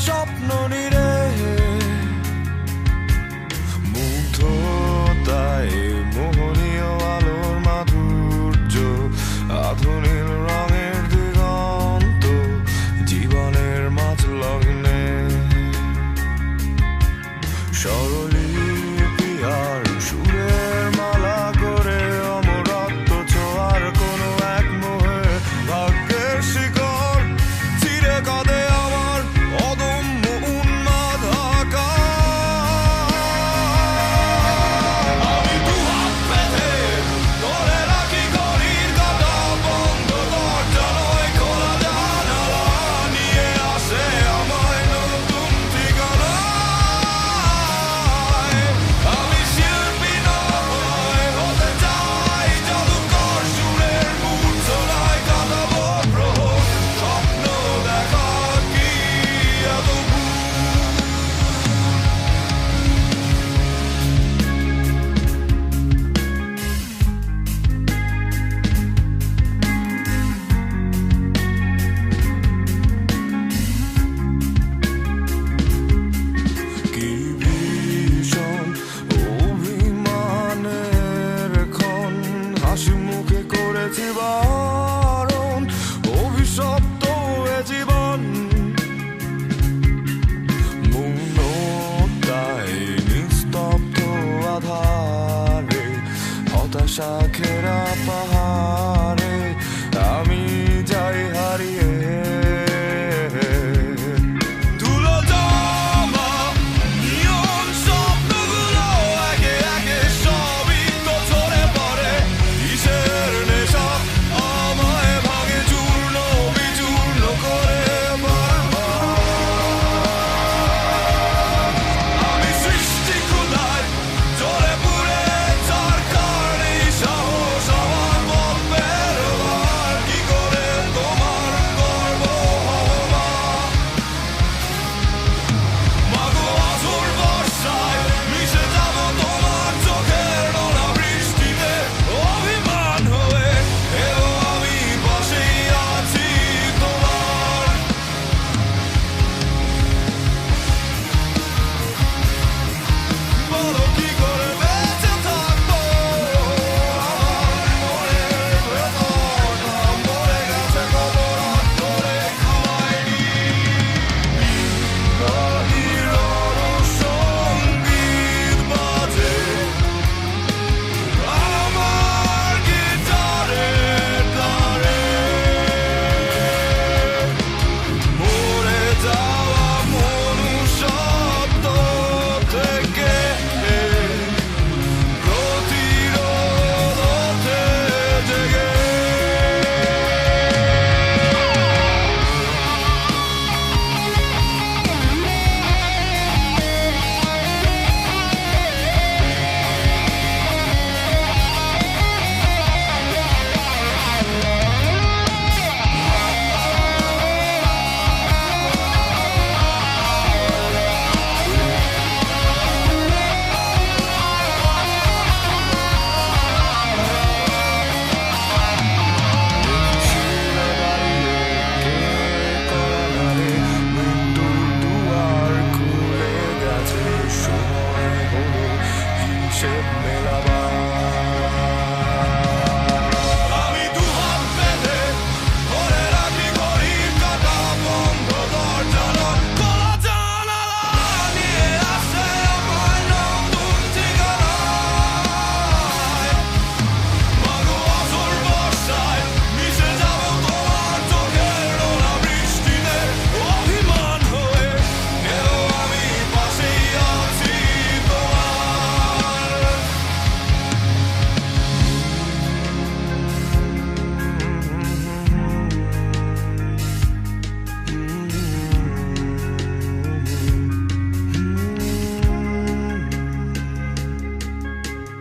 shop no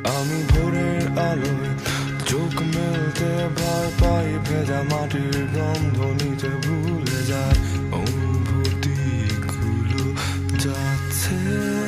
আমি ভোরের আলোয় চোখ মেলতে ভয় পাই, ভেজা মাটির গন্ধ নিতে ভুলে যায় অনুভূতি অনুভূতিগুলো যাচ্ছে।